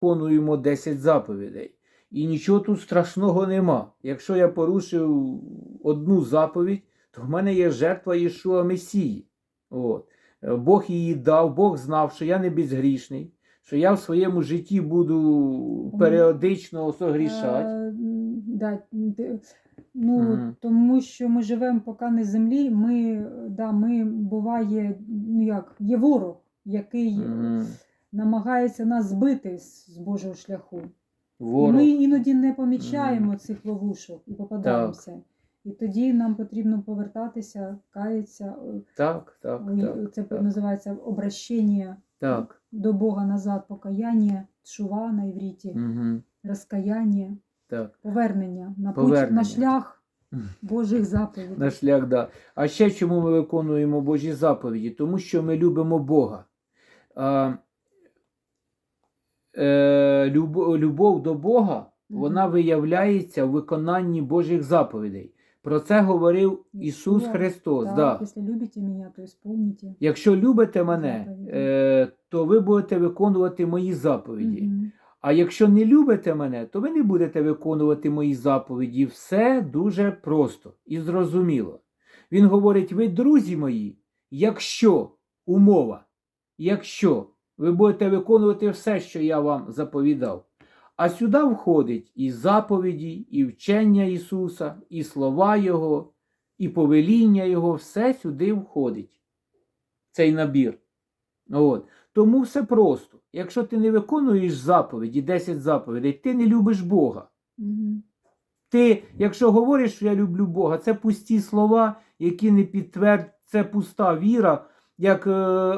виконуємо 10 заповідей. І нічого тут страшного нема. Якщо я порушив одну заповідь, то в мене є жертва Єшуа Месії. От. Е, Бог її дав, Бог знав, що я не безгрішний, що я в своєму житті буду періодично согрішати. Е, да, ну, Мгм. Тому що ми живемо поки на землі, ми, да, ми буває, ну як, є ворог, який Мгм. Намагається нас збити з Божого шляху. Ворог. ми іноді не помічаємо цих ловушок і попадаємося. І тоді нам потрібно повертатися, каятися. е, Так, так, так. Це так, називається обращення так. до Бога назад, покаяння, шува на івріті, Угу. розкаяння, так. повернення на путь, на шлях Божих заповідей. На шлях, да. А ще чому ми виконуємо Божі заповіді? Тому що ми любимо Бога. А, е, любов, до Бога вона виявляється в виконанні Божих заповідей. Про це говорив Ісус Христос. Так, да. Якщо любите мене, то исполните. Якщо любите мене, е, то ви будете виконувати мої заповіді. А якщо не любите мене, то ви не будете виконувати мої заповіді. Все дуже просто і зрозуміло. Він говорить: ви, друзі мої, якщо умова, якщо ви будете виконувати все, що я вам заповідав. А сюди входить і заповіді, і вчення Ісуса, і слова Його, і повеління Його, все сюди входить. Цей набір. От. Тому все просто. Якщо ти не виконуєш заповіді, 10 заповідей, ти не любиш Бога. Мгм. Ти, якщо говориш, що я люблю Бога, це пусті слова, які не підтвердять, це пуста віра. Як е,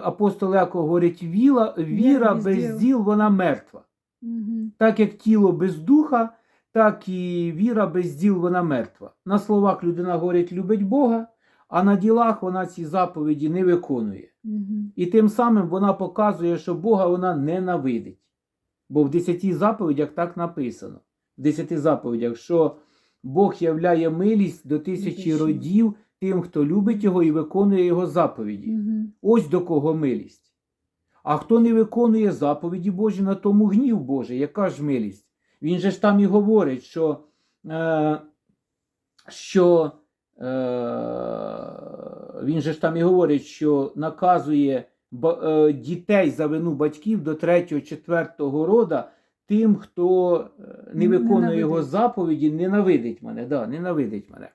апостол Яко говорить, віра, віра без без діл. діл вона мертва. Мгм. Так як тіло без духа, так і віра без діл вона мертва. На словах людина говорить, любить Бога, а на ділах вона ці заповіді не виконує. Мгм. І тим самим вона показує, що Бога вона ненавидить. Бо в десяти заповідях так написано. В десяти заповідях, що Бог являє милість до Тисячі. родів тим, хто любить його і виконує його заповіді. Мгм. Ось до кого милість. А хто не виконує заповіді Божі, на тому гнів Божий, яка ж милість? Він же ж там і говорить, що, е, що е, він же ж там і говорить, що наказує е, дітей за вину батьків до 3-4 рода тим, хто е, не виконує його заповіді, ненавидить мене. Да, ненавидить мене.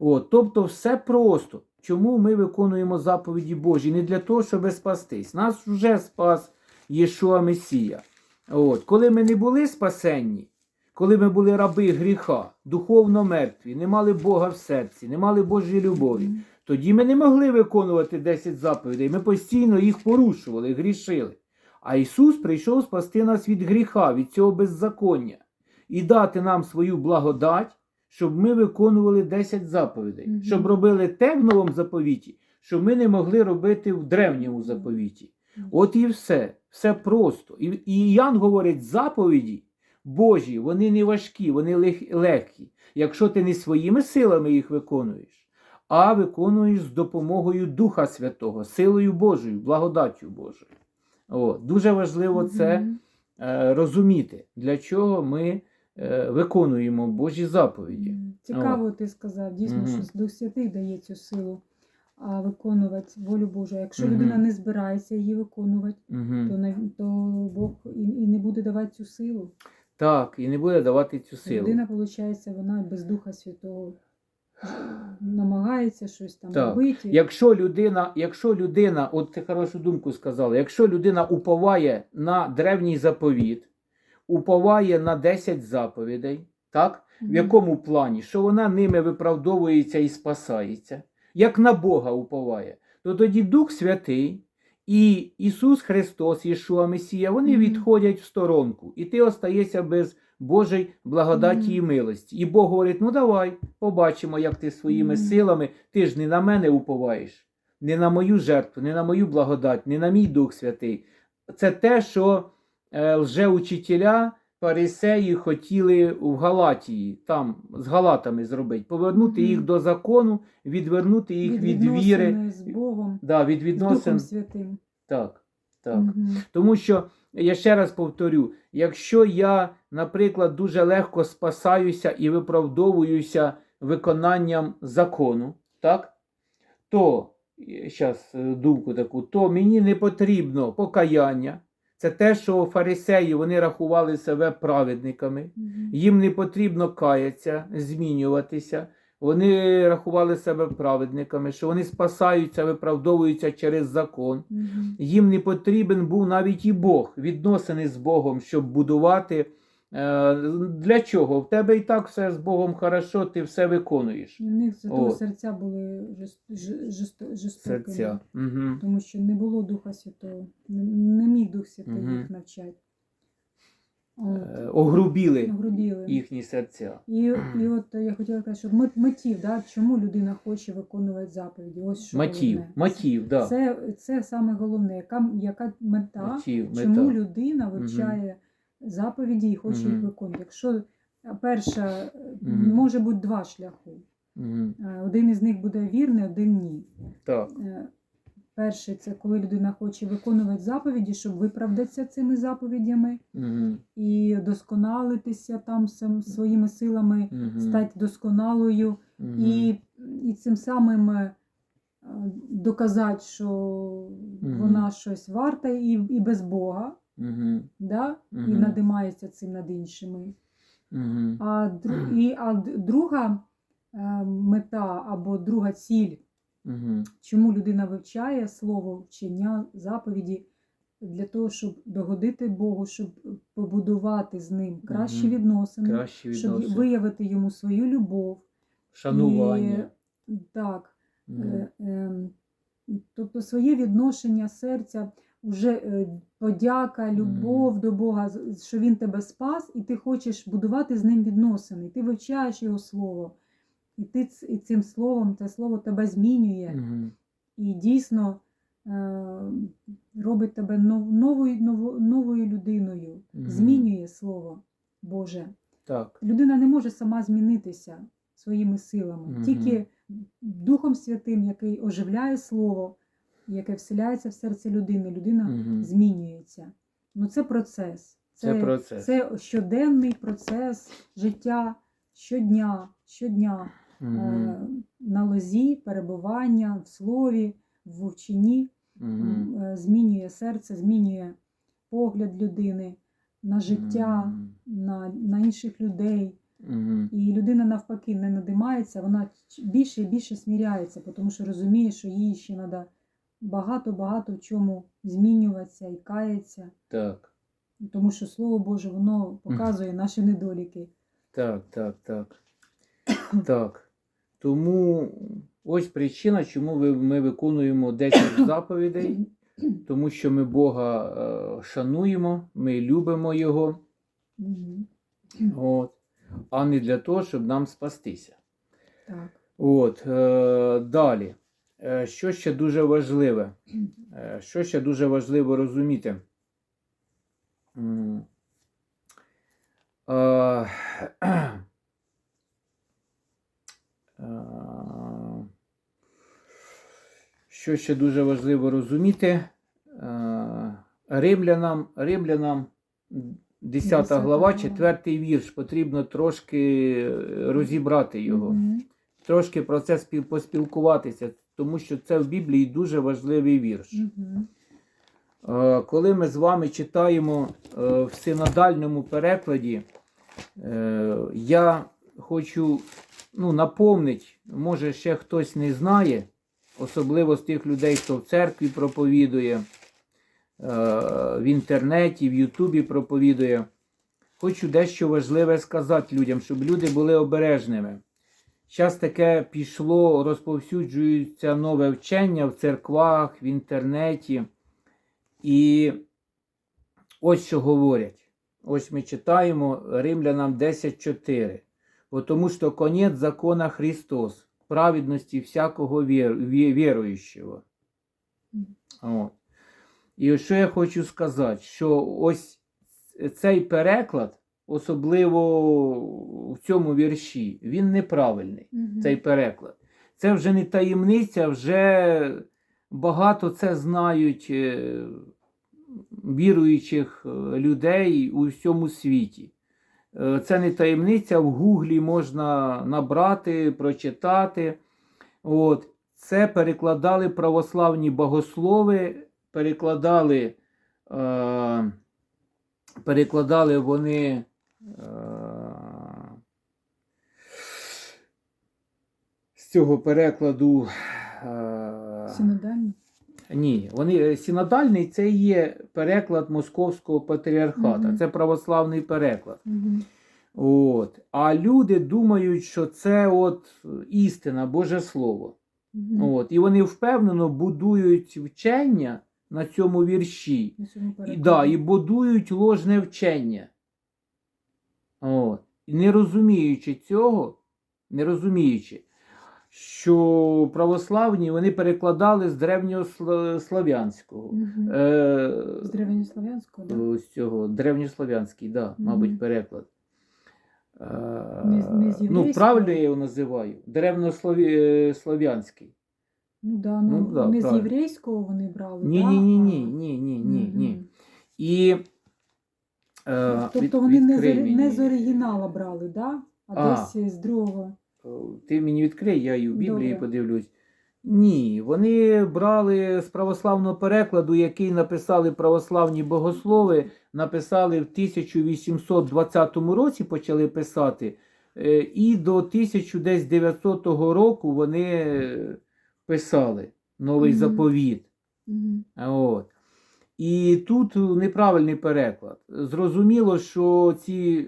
От, тобто все просто. Чому ми виконуємо заповіді Божі? Не для того, щоб спастись. Нас вже спас Єшуа Месія. От. Коли ми не були спасенні, коли ми були раби гріха, духовно мертві, не мали Бога в серці, не мали Божої любові, тоді ми не могли виконувати 10 заповідей. Ми постійно їх порушували, грішили. А Ісус прийшов спасти нас від гріха, від цього беззаконня і дати нам свою благодать, щоб ми виконували 10 заповідей, Мгм. щоб робили те в новому заповіті, що ми не могли робити в древньому заповіті. От і все. Все просто. І, і Ян говорить, заповіді Божі, вони не важкі, вони лег- легкі. Якщо ти не своїми силами їх виконуєш, а виконуєш з допомогою Духа Святого, силою Божою, благодаттю Божою. От. Дуже важливо це е, розуміти, для чого ми виконуємо Божі заповіді. Цікаво, ти сказав. Дійсно, Мгм. що Дух Святий дає цю силу а, виконувати волю Божу. Якщо Мгм. людина не збирається її виконувати, Угу. то, не, то Бог і, і не буде давати цю силу. Так, і не буде давати цю силу. Людина, виходить, вона без Духа Святого намагається щось там Так. робити. Якщо людина, якщо людина, от ти хорошу думку сказала, якщо людина уповає на древній заповіт, уповає на 10 заповідей, так? В якому плані? Що вона ними виправдовується і спасається, як на Бога уповає, то тоді Дух Святий і Ісус Христос, Єшуа Месія, вони відходять в сторонку, і ти остаєшся без Божої благодаті і милості. І Бог говорить: ну давай, побачимо, як ти своїми силами, ти ж не на мене уповаєш, не на мою жертву, не на мою благодать, не на мій Дух Святий. Це те, що лжеучителя, фарисеї хотіли в Галатії, там з Галатами зробити, повернути їх до закону, відвернути їх від, відносини віри, з Богом, да, від з. Духом Святим. Так. Так. Мгм. Тому що я ще раз повторю: якщо я, наприклад, дуже легко спасаюся і виправдовуюся виконанням закону, так, то зараз думку таку, то мені не потрібно покаяння. Це те, що фарисеї вони рахували себе праведниками. Їм не потрібно каятися, змінюватися. Вони рахували себе праведниками, що вони спасаються, виправдовуються через закон. Їм не потрібен був навіть і Бог, відносини з Богом, щоб будувати. Е, Для чого? В тебе і так все з Богом хорошо, ти все виконуєш. В них за того серця були жорстокими. Угу. Тому що не було Духа Святого. Не, міг Дух Святий Мгм. їх навчати. От. Е, Огрубіли їхні серця. І, і от я хотіла сказати, що мотив, да, чому людина хоче виконувати заповіді. Ось що Мотив, мотив, да. Це, це саме головне, яка, яка мета, Мотив, чому мета. людина вивчає заповіді і хоче їх виконувати. Якщо перша, е, може бути два шляхи. Е, Один із них буде вірний, один ні. Так. Е, Перший це коли людина хоче виконувати заповіді, щоб виправдатися цими заповідями Угу. і досконалитися там своїми силами, Угу. стати досконалою і, і цим самим е, доказати, що Мгм. вона щось варта і, і без Бога, Угу. да? і Мгм. надимається цим над іншими. Угу. А, дру- і, а друга е, мета або друга ціль, Угу. чому людина вивчає слово, вчення, заповіді, для того, щоб догодити Богу, щоб побудувати з ним кращі Мгм. відносини, Кращі щоб відносини. виявити йому свою любов. Шанування. І, так. Е, ем, Тобто своє відношення серця, вже е, подяка, любов до Бога, що Він тебе спас, і ти хочеш будувати з ним відносини. Ти вивчаєш його слово, і ти і цим словом, це слово тебе змінює. І дійсно е, робить тебе нов- новою, новою людиною, змінює слово Боже. Так. Людина не може сама змінитися своїми силами, тільки Духом Святим, який оживляє слово, яке вселяється в серце людини, людина Мгм. змінюється. Ну це процес. Це процес. Це щоденний процес життя щодня, щодня Мгм. е, на лозі, перебування в слові, в вченні Мгм. е, змінює серце, змінює погляд людини на життя, Мгм. на, на інших людей. Мгм. І людина навпаки не надимається, вона більше і більше сміряється, тому що розуміє, що їй ще треба багато-багато в чому змінюватися і кається, Так. тому що Слово Боже, воно показує наші недоліки. Так, так, так. Так. Тому ось причина, чому ми виконуємо 10 заповідей, тому що ми Бога е, шануємо, ми любимо Його, от, а не для того, щоб нам спастися. Так. От, е, далі. Е, що ще дуже важливе? Е, що ще дуже важливо розуміти? Е, Що ще дуже важливо розуміти? Римлянам, Римлянам 10 Десята глава, глава. 4 вірш, потрібно трошки розібрати його трошки про це поспілкуватися, тому що це в Біблії дуже важливий вірш. Е, Коли ми з вами читаємо е, в синодальному перекладі, е, я хочу ну, напомнити, може ще хтось не знає, особливо з тих людей, хто в церкві проповідує, в інтернеті, в Ютубі проповідує. Хочу дещо важливе сказати людям, щоб люди були обережними. Зараз таке пішло, розповсюджується нове вчення в церквах, в інтернеті. І ось що говорять. Ось ми читаємо Римлянам 10.4. Бо тому що конець закона Христос, праведності всякого вір, віруючого. От. І що я хочу сказати, що ось цей переклад, особливо в цьому вірші, він неправильний Мгм. цей переклад. Це вже не таємниця, вже багато це знають е, віруючих е, людей у всьому світі. Е, Це не таємниця, в Гуглі можна набрати, прочитати. От. Це перекладали православні богослови, перекладали, е, перекладали вони. З цього перекладу. Е, Синодальний? ні, вони е, синодальний це є переклад московського патріархата. Мгм. Це православний переклад. Угу. От. А люди думають, що це от істина, Боже Слово. Угу. От. І вони впевнено будують вчення на цьому вірші. На цьому І, да, і будують ложне вчення. От. І не розуміючи цього, не розуміючи, що православні вони перекладали з древньослав'янського. Мгм. Е, З древньослов'янського, да? з цього древньослов'янський, да, мабуть, переклад. Е, Не не ну, правильно я його називаю? Древньослов'янський. Ну да, ну, Ну, да, не з єврейського вони брали. Ні, ні, ні, ні, ні, ні, ні. І е, Тобто від- вони не з, мені. не з оригінала брали, да? а, А. десь з другого. Е, Ти мені відкрий, я і в Біблії Добре. подивлюсь. Ні, вони брали з православного перекладу, який написали православні богослови, написали в 1820 році, почали писати, е, і до 1900 року вони писали новий Мгм. заповіт. Угу. От. І тут неправильний переклад. Зрозуміло, що ці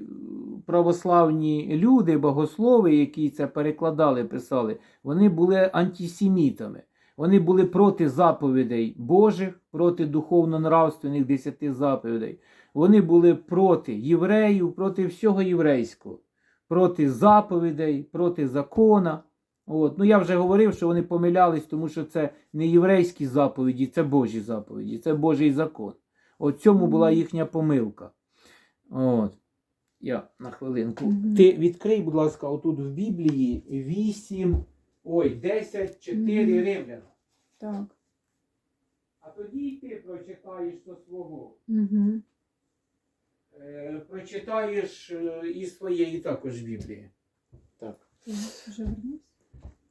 православні люди, богослови, які це перекладали, писали, вони були антисемітами. Вони були проти заповідей Божих, проти духовно-нравственних десяти заповідей. Вони були проти євреїв, проти всього єврейського, проти заповідей, проти закона. От. Ну, я вже говорив, що вони помилялись, тому що це не єврейські заповіді, це Божі заповіді, це Божий закон. От цьому була їхня помилка. От. Я на хвилинку. Ти відкрий, будь ласка, отут в Біблії 8, ой, 10, 4 Мгм. римляна. Так. А тоді й ти прочитаєш до свого. Угу. Е, прочитаєш е, із своєї також Біблії. Так. Вже вернувся?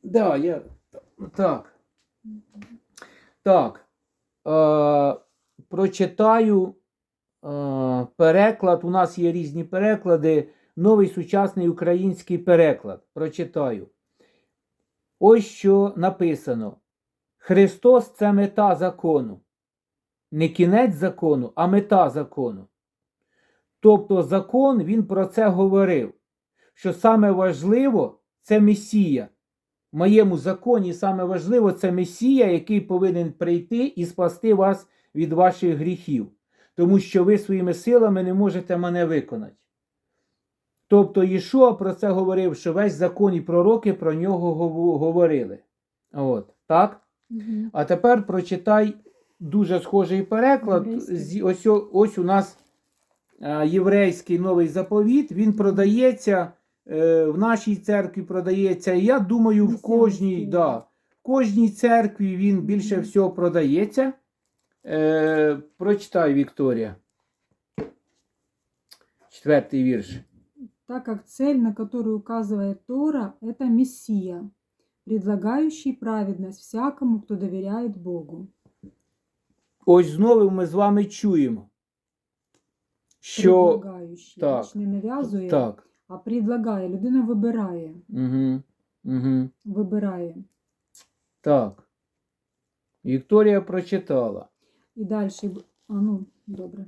Да, я. Так. Так. Е, прочитаю е, переклад. У нас є різні переклади. Новий сучасний український переклад. Прочитаю. Ось що написано. Христос це мета закону. Не кінець закону, а мета закону. Тобто закон він про це говорив, що саме важливо це Месія. В моєму законі саме важливо це Месія, який повинен прийти і спасти вас від ваших гріхів, тому що ви своїми силами не можете мене виконати. Тобто Ішуа про це говорив, що весь закон і пророки про нього говорили. От, так? Угу. А тепер прочитай дуже схожий переклад. Єврейський. Ось, ось у нас е, єврейський новий заповіт. Він продається в нашій церкві продається. І я думаю, в кожній, да, в кожній церкві він більше всього продається. Е, прочитай, Вікторія. Четвертий вірш. Так как цель, на которую указывает Тора, это Мессия, предлагающий праведность всякому, кто доверяет Богу. Ось знову ми з вами чуємо, що Предлагающий. так, не нав'язує, так. А предлагає. Людина вибирає. Угу, угу. Вибирає. Так. Вікторія прочитала. І далі. А ну, добре.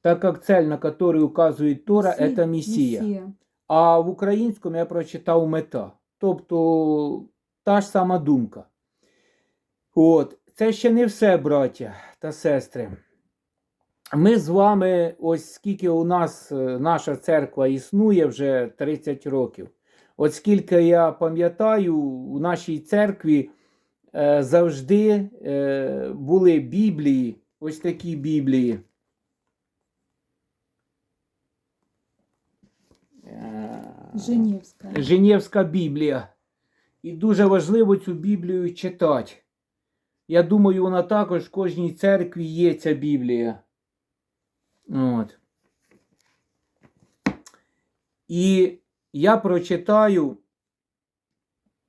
Так как цель, на которую указывает Тора, это Мессия. Мессия. А в українському я прочитав мета. Тобто та ж сама думка. От. Це ще не все, браття та сестри. Ми з вами, ось скільки у нас е, наша церква існує вже 30 років. От скільки я пам'ятаю, у нашій церкві е, завжди е, були Біблії, ось такі Біблії. Е, Женевська. Женевська Біблія. І дуже важливо цю Біблію читати. Я думаю, вона також в кожній церкві є ця Біблія. От. І я прочитаю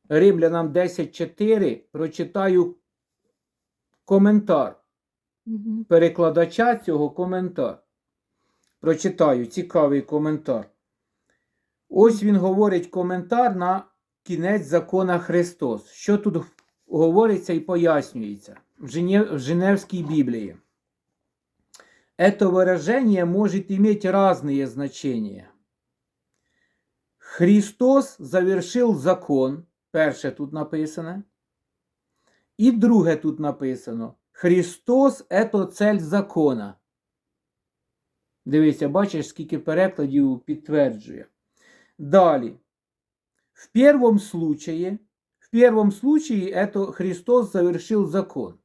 Римлянам 10.4, прочитаю коментар Угу. перекладача цього коментар. Прочитаю цікавий коментар. Ось він говорить коментар на кінець закона Христос. Що тут говориться і пояснюється в, в Женевській Біблії. Это выражение может иметь разные значения. Христос завершил закон, перше тут написано. І друге тут написано: Христос это цель закона. Дивися, бачиш, скільки перекладів підтверджує. Далі. В первом случае, в первом случае это Христос завершил закон.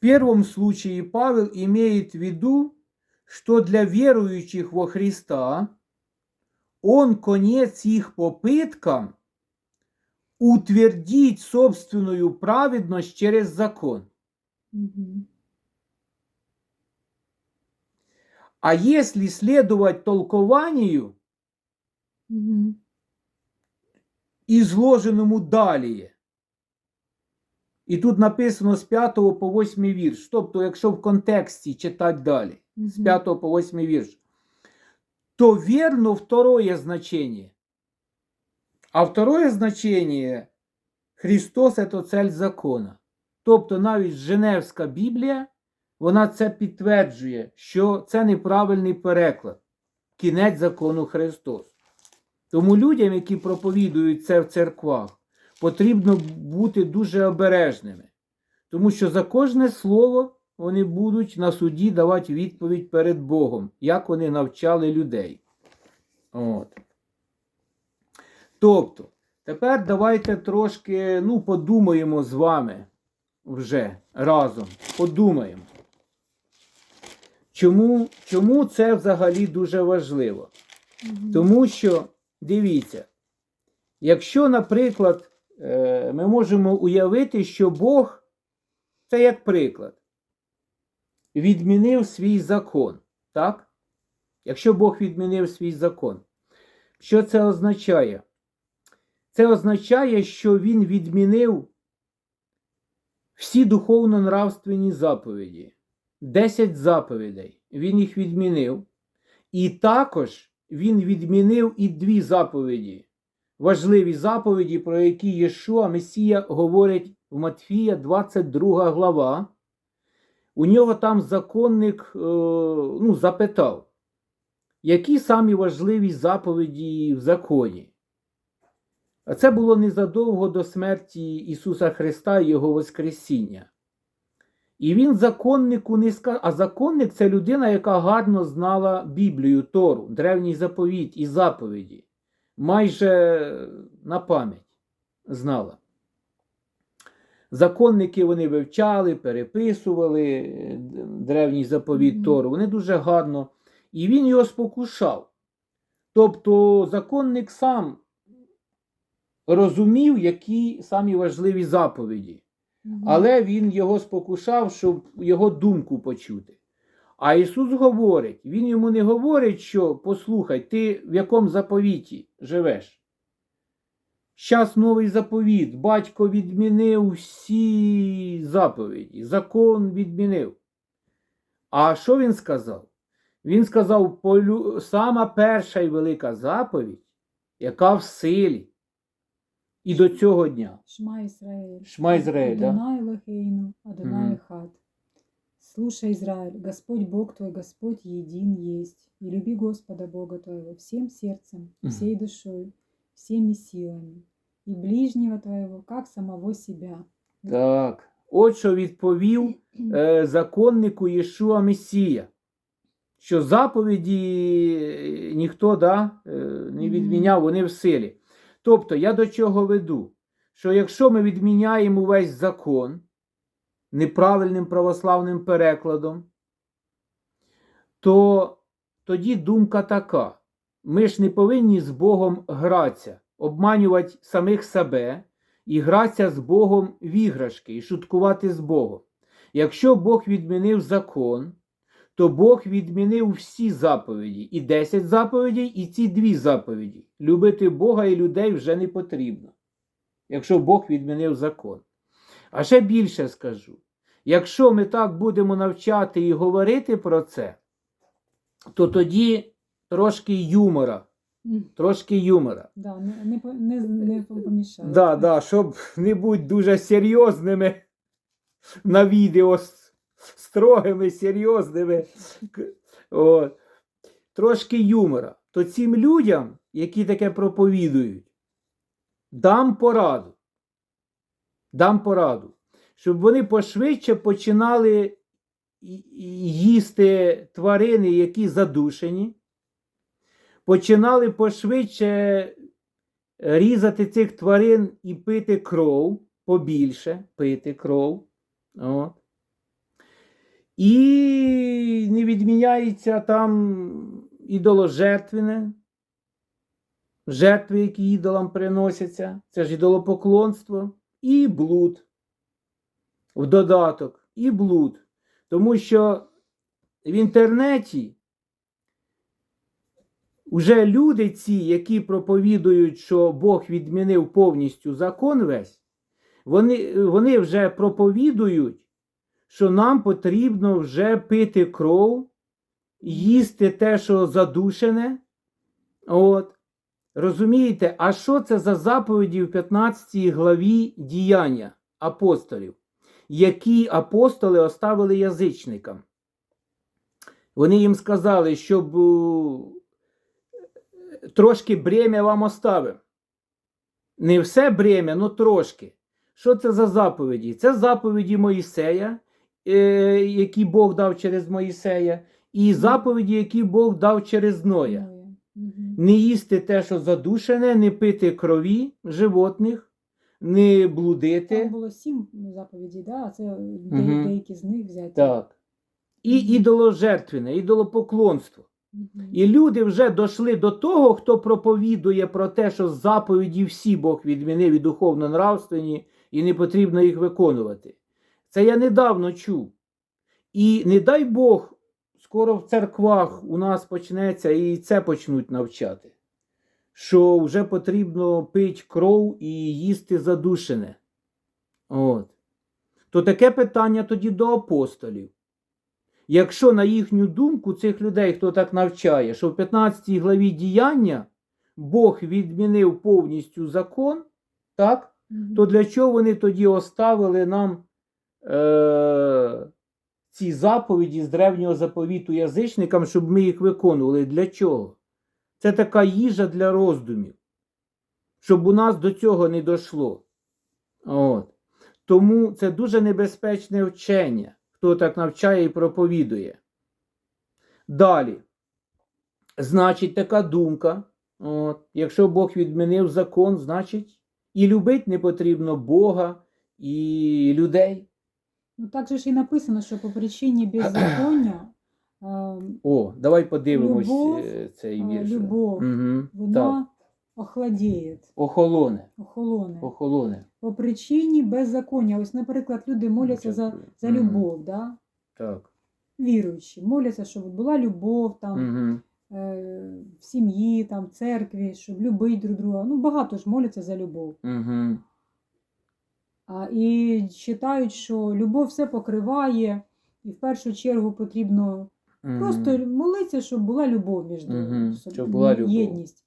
В первом случае Павел имеет в виду, что для верующих во Христа он конец их попыткам утвердить собственную праведность через закон. Угу. А если следовать толкованию, Угу. изложенному далее. І тут написано з 5 по 8 вірш. Тобто, якщо в контексті читати далі, з 5 по 8 вірш, то верно второе значение. А второе значение Христос це цель закона. Тобто навіть Женевська Біблія, вона це підтверджує, що це неправильний переклад. Кінець закону Христос. Тому людям, які проповідують це в церквах, потрібно бути дуже обережними, тому що за кожне слово вони будуть на суді давати відповідь перед Богом, як вони навчали людей. От. Тобто, тепер давайте трошки ну, подумаємо з вами вже разом. Подумаємо. Чому, чому це взагалі дуже важливо? Тому що, дивіться, якщо, наприклад, ми можемо уявити, що Бог, це як приклад, відмінив свій закон, так? Якщо Бог відмінив свій закон, що це означає? Це означає, що Він відмінив всі духовно-нравственні заповіді. Десять заповідей. Він їх відмінив. І також він відмінив і дві заповіді. Важливі заповіді, про які Єшуа Месія говорить в Матфія, 22 глава. У нього там законник е, ну, запитав, які самі важливі заповіді в законі. А це було незадовго до смерті Ісуса Христа і Його Воскресіння. І він законнику не сказав, а законник це людина, яка гарно знала Біблію, Тору, древній заповіт і заповіді. Майже на пам'ять знала. Законники вони вивчали, переписували е, древній заповіт Тору. Вони дуже гарно. І він його спокушав. Тобто законник сам розумів, які самі важливі заповіді. Але він його спокушав, щоб його думку почути. А Ісус говорить, Він йому не говорить, що послухай, ти в якому заповіті живеш. Щас новий заповіт, батько відмінив всі заповіді, закон відмінив. А що він сказав? Він сказав, полю... сама перша і велика заповідь, яка в силі. І до цього дня. Шма Израиль. Шма Ізраїль, да? Адонай Лохейну, Адонай Мгм. Хат. Слушай, Израиль, Господь Бог твой, Господь един есть. И люби Господа Бога твоего всем сердцем, всей душой, всеми силами. И ближнего твоего, как самого себя. Так. От що відповів е, законнику Єшуа Месія, що заповіді е, ніхто да, е, не відміняв, вони в силі. Тобто, я до чого веду? Що якщо ми відміняємо весь закон неправильним православним перекладом, то тоді думка така: ми ж не повинні з Богом гратися, обманювати самих себе і гратися з Богом в іграшки, і шуткувати з Богом. Якщо Бог відмінив закон, то Бог відмінив всі заповіді, і 10 заповідей, і ці дві заповіді. Любити Бога і людей вже не потрібно, якщо Бог відмінив закон. А ще більше скажу: якщо ми так будемо навчати і говорити про це, то тоді трошки юмора. Трошки юмора. Да, не, не, не, не помішає. Да, да, щоб не бути дуже серйозними на відео, строгими, серйозними. От. Трошки юмора. То цим людям, які таке проповідують, дам пораду. Дам пораду, щоб вони пошвидше починали їсти тварини, які задушені, починали пошвидше різати цих тварин і пити кров побільше, пити кров. От. І не відміняється там ідоложертвене, жертви, які ідолам приносяться, це ж ідолопоклонство, і блуд. В додаток, і блуд. Тому що в інтернеті Уже люди ці, які проповідують, що Бог відмінив повністю закон весь, вони, вони вже проповідують, що нам потрібно вже пити кров, їсти те, що задушене. От. Розумієте, а що це за заповіді в 15 главі діяння апостолів, які апостоли оставили язичникам? Вони їм сказали, щоб е, трошки бремя вам оставив. Не все бремя, ну трошки. Що це за заповіді? Це заповіді Моїсея, е, які Бог дав через Моїсея, і заповіді, які Бог дав через Ноя. Не їсти те, що задушене, не пити крові животних, не блудити. Там було сім заповідей, да? а це Мгм. деякі з них взяті. Так. І ідоложертвене, ідолопоклонство. І люди вже дійшли до того, хто проповідує про те, що заповіді всі Бог відмінив і духовно нравственні, і не потрібно їх виконувати. Це я недавно чув. І не дай Бог, скоро в церквах у нас почнеться і це почнуть навчати, що вже потрібно пити кров і їсти задушене. От. То таке питання тоді до апостолів. Якщо на їхню думку цих людей, хто так навчає, що в 15 главі діяння Бог відмінив повністю закон, так, то для чого вони тоді оставили нам е- ці заповіді з древнього заповіту язичникам, щоб ми їх виконували? Для чого? Це така їжа для роздумів, щоб у нас до цього не дійшло. От. Тому це дуже небезпечне вчення, хто так навчає і проповідує. Далі. Значить, така думка. От, якщо Бог відмінив закон, значить і любити не потрібно Бога і людей. Ну так же ж і написано, що по причині беззаконня е, О, давай подивимось Любов, е, цей е, вірш. любов, Угу. Так. вона охладіє, Охолоне. охолоне. Охолоне. По причині беззаконня. Ось, наприклад, люди моляться за, за любов, да? Так. віруючі, моляться, щоб була любов там, Угу. е, в сім'ї, там, в церкві, щоб любити друг друга. Ну, багато ж моляться за любов. Угу. І вважають, що любов все покриває, і в першу чергу потрібно просто молитися, щоб була любов між Мгм, собою, щоб була любов. єдність.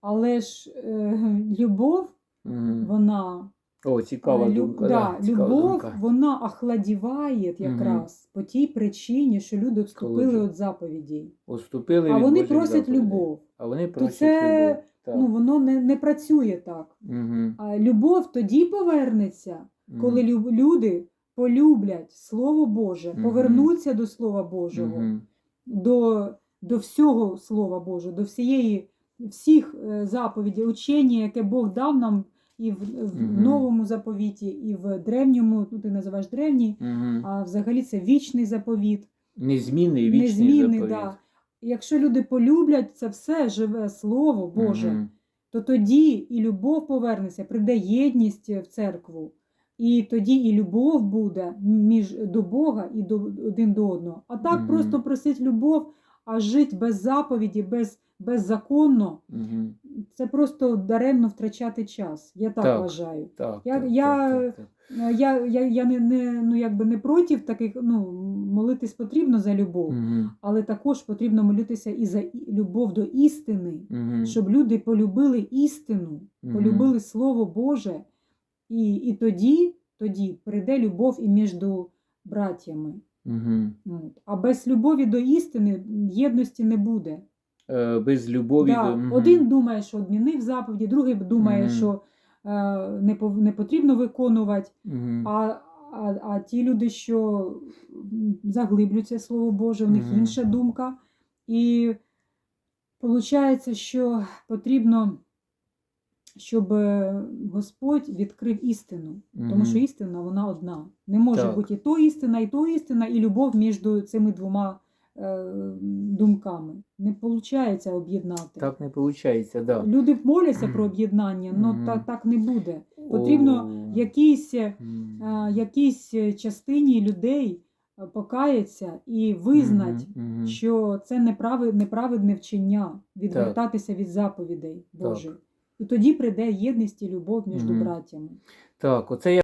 Але ж е, любов, Угу. вона, О, цікава е, лю- думка. да, да, цікава любов, думка. вона охладіває якраз по тій причині, що люди відступили від заповідей. Уступили А від вони просять заповідей. любов. А вони просять це любов. Так. ну, воно не, не працює так. Угу. А любов тоді повернеться, коли лю- люди полюблять Слово Боже, Мгм. повернуться до Слова Божого, Угу. до, до всього Слова Божого, до всієї, всіх е, заповідей, учення, яке Бог дав нам і в, в Мгм. новому заповіті, і в древньому, ну ти називаєш древній, Угу. а взагалі це вічний заповіт. Незмінний вічний Незмінний, заповіт. да. Якщо люди полюблять це все живе Слово Боже, Мгм. то тоді і любов повернеться, прийде єдність в церкву. І тоді і любов буде між до Бога і до один до одного. А так Мгм. просто просить любов, а жити без заповіді, без, беззаконно, Угу. це просто даремно втрачати час. Я так, Так. вважаю. Так, Я- так, я- так, так, так. Е, Я, я, я не, не, ну, якби не проти таких, ну, молитись потрібно за любов, Мгм. але також потрібно молитися і за любов до істини, Мгм. щоб люди полюбили істину, Мгм. полюбили Слово Боже, і, і тоді, тоді прийде любов і між братями. От. А без любові до істини єдності не буде. Е, Без любові Да. до. Один думає, що відмінив заповіді, другий думає, Мгм. що не, пов- не потрібно виконувати. Мгм. А, а, а ті люди, що заглиблюються Слово Боже, у них Мгм. інша думка. І виходить, що потрібно, щоб е, Господь відкрив істину. Тому що істина вона одна. Не може Так. бути і то істина, і то істина, і любов між цими двома е, думками. Не виходить об'єднати. Так не виходить, да. Люди моляться про об'єднання, але Мгм. так, так не буде. Потрібно е, якійсь е, частині людей е, покаяться і визнать, що це неправедне вчення, відвертатися від заповідей Божих. І тоді прийде єдність і любов між Мгм. братями. Так, оце я